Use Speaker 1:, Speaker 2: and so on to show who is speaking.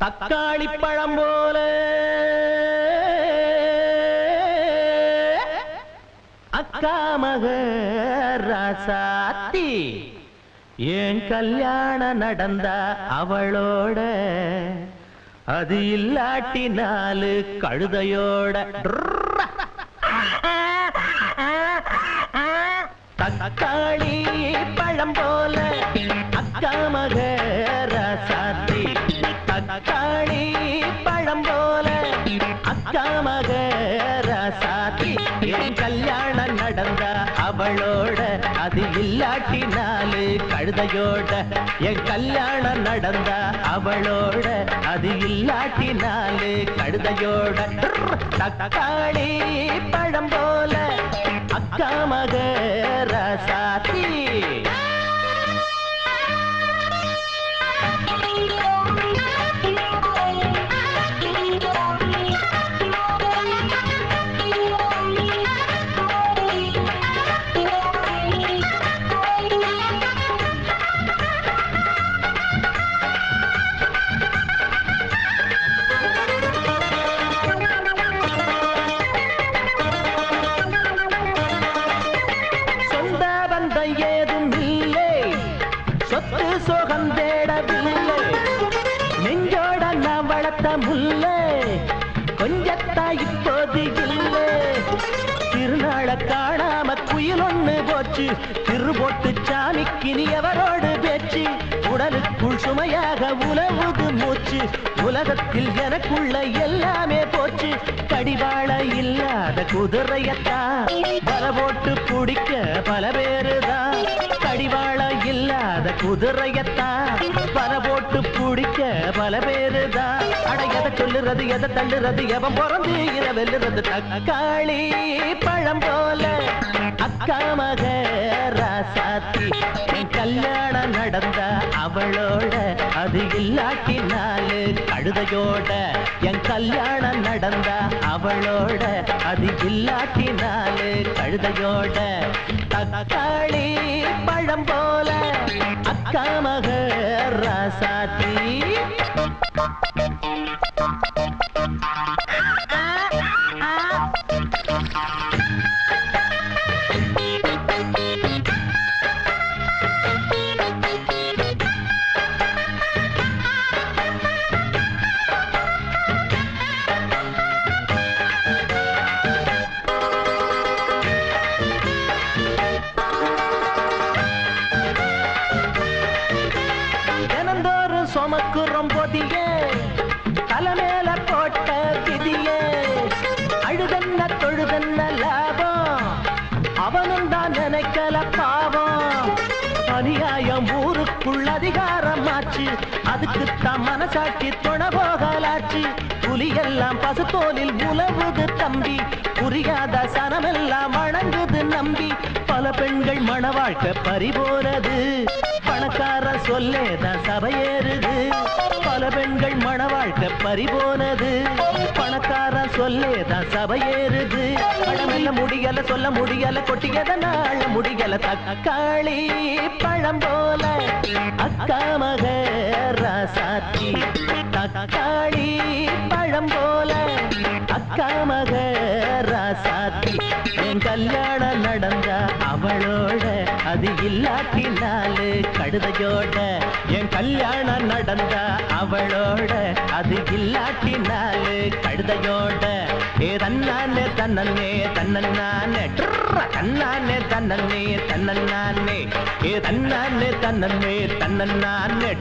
Speaker 1: தக்காளி பழம் போல. அக்காமக ராசாத்தி ஏன் கல்யாணம் நடந்த அவளோட? அது இல்லாட்டி நாலு கழுதையோட. தக்காளி பழம் போல. அக்காமக ராசாத்தி தக்காளி பழம் போல அக்கா மக ராசாத்தி என் கல்யாணம் நடந்த அவளோட அது இல்லாட்டி நாலு கழுதையோட என் கல்யாணம் நடந்த அவளோட அது இல்லாட்டி நாலு கழுதையோட. தக்காளி பழம் போல அக்கா மக ராசாத்தி சொத்து சோகம் தேடவில்லை. நெஞ்சோட நான் வளர்த்த முல்லை கொஞ்சத்தா இப்போது இல்லை. திருநாள காணாம குயில் ஒண்ணு போச்சு. திருபொட்டு சாமிக்கு நீ எவரோடு பேச்சு? உடலுக்குள் சுமையாக உலவுது மூச்சு. உலகத்தில் எனக்குள்ள எல்லாமே போச்சு. கடிவாள இல்லாத குதிரையத்தான். பல போட்டு பிடிக்க பல பேர் குதிரையத்தான் பல போட்டு பிடிக்க பல பேருதான் அட எதை சொல்லுறது எதை தள்ளுறது எவன் பிறந்து இத வெல்லுறது தக்காளி பழம் போல. அக்கா மக ராசாத்தி கல்யாணம் நடந்த அவளோட அது இல்லாட்டி நாலு கழுதையோட என் கல்யாணம் நடந்த அவளோட அது இல்லாட்டி நாலு கழுதையோட தக்காளி பழம் அக்கா மக ராசாத்தி நமக்கு சுமக்குறோம் தலைமேல போட்ட விதிய அழுதன்ன தொழுதன்ன லாபம்? அவனும் தான் நினைக்கல பாவம். அநியாயம் ஊருக்குள் அதிகாரம் ஆச்சு அதுக்குத்தான் மனசாட்சி துணை போகலாச்சு. புலியெல்லாம் பசுத்தோலில் உலவுது தம்பி. புரியாத சனமெல்லாம் வணங்குது நம்பி. பல பெண்கள் மணவாழ்க்க பறிபோறது. பணக்கார சொல்லேதான் பல பெண்கள் மண வாழ்க்கை பறிபோனது பணக்கார சொல்லேதான் சபையேறுது பணமெல்ல முடியல சொல்ல முடியல கொட்டியதனால முடியல. தக்காளி பழம் போல அக்கா மக ராசாத்தி. தக்காளி பழம் போல அக்கா மக ராசாத்தி. என் கல்யாணம் நடந்த அவளோட அது இல்லாட்டி நாலு கழுதையோட என் கல்யாணம் நடந்த அவளோட. அது இல்லாட்டி நாலு கழுதையோட ஏ தன்னானே தன்னே தன்னே தன்னானே தன்னே தன்னே ஏ தன்னானே தன்னே தன்னே